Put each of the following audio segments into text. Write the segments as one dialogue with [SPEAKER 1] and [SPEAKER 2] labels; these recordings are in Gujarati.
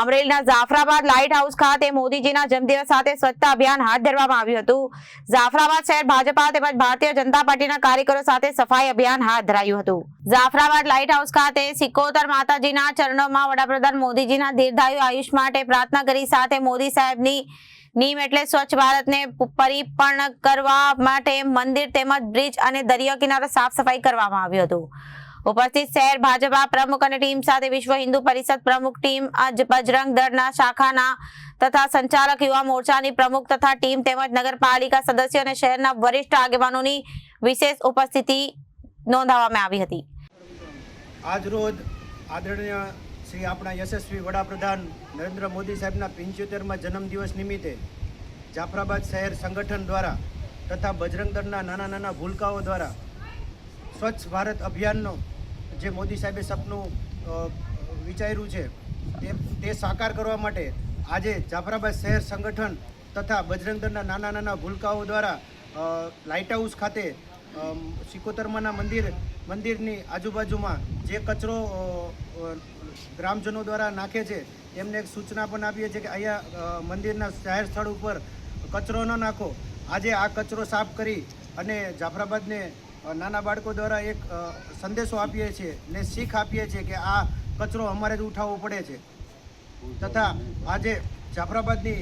[SPEAKER 1] અમરેલીના જાફરાબાદ લાઇટ હાઉસ ખાતે મોદીજીના જન્મદિવસ સાથે સ્વચ્છતા અભિયાન હાથ ધરવામાં આવ્યું હતું. જાફરાબાદ શહેર ભાજપા તેમજ ભારતીય જનતા પાર્ટીના કાર્યકરો સાથે સફાઈ અભિયાન હાથ ધરાયું હતું. જાફરાબાદ લાઇટ હાઉસ ખાતે સિકોતર માતાજીના ચરણોમાં વડાપ્રધાન મોદીજીના દીર્ઘાયુ આયુષ માટે પ્રાર્થના કરી સાથે મોદી સાહેબની નીમ એટલે સ્વચ્છ ભારતને પરિપૂર્ણ કરવા માટે મંદિર તેમજ બ્રિજ અને દરિયા કિનારો સાફ સફાઈ કરવામાં આવ્યું હતું. ઉપસ્થિત શહેર ભાજપા પ્રમુખ અને ટીમ સાથે વિશ્વ હિન્દુ પરિષદ પ્રમુખ ટીમ બજરંગ દળના શાખાના તથા સંચાલક યુવા મોરચાની પ્રમુખ તથા ટીમ તેમજ નગરપાલિકા સદસ્ય અને શહેરના વરિષ્ઠ આગેવાનોની વિશેષ ઉપસ્થિતિ નોંધાવવામાં આવી હતી.
[SPEAKER 2] આજરોજ આદરણીય શ્રી આપણા યશસ્વી વડાપ્રધાન નરેન્દ્ર મોદી સાહેબના પંચોતેરમાં જન્મદિવસ નિમિત્તે જાફરાબાદ શહેર સંગઠન દ્વારા તથા બજરંગ દળના નાના નાના ભૂલકાઓ દ્વારા સ્વચ્છ ભારત અભિયાનનો જે મોદી સાહેબે સપનું વિચાર્યું છે તે તે સાકાર કરવા માટે આજે જાફરાબાદ શહેર સંગઠન તથા બજરંગદળના નાના નાના ભૂલકાઓ દ્વારા લાઇટ હાઉસ ખાતે સિકોતરમાના મંદિર, મંદિરની આજુબાજુમાં જે કચરો ગ્રામજનો દ્વારા નાખે છે, એમને એક સૂચના પણ આપીએ છીએ કે અહીંયા મંદિરના જાહેર સ્થળ ઉપર કચરો ન નાખો. આજે આ કચરો સાફ કરી અને જાફરાબાદને નાના બાળકો દ્વારા એક સંદેશો આપીએ છીએ ને શીખ આપીએ છીએ કે આ કચરો અમારે જ ઉઠાવવો પડે છે. તથા આજે જાફરાબાદની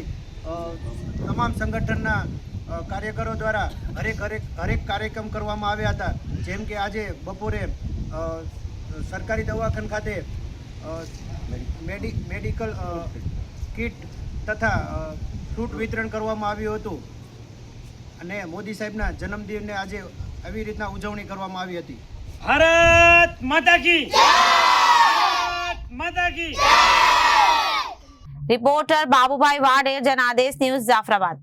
[SPEAKER 2] તમામ સંગઠનના કાર્યકરો દ્વારા હરેક હરેક હરેક કાર્યક્રમ કરવામાં આવ્યા હતા. જેમ કે આજે બપોરે સરકારી દવાખાન ખાતે મેડિ, મેડિકલ કિટ તથા ફ્રૂટ વિતરણ કરવામાં આવ્યું હતું. અને મોદી સાહેબના જન્મદિનને આજે આવી રીતના ઉજવણી કરવામાં આવી હતી.
[SPEAKER 3] ભારત માતા કી માતા કી
[SPEAKER 1] રિપોર્ટર બાબુભાઈ વાડે જનાદેશ ન્યૂઝ જાફરાબાદ.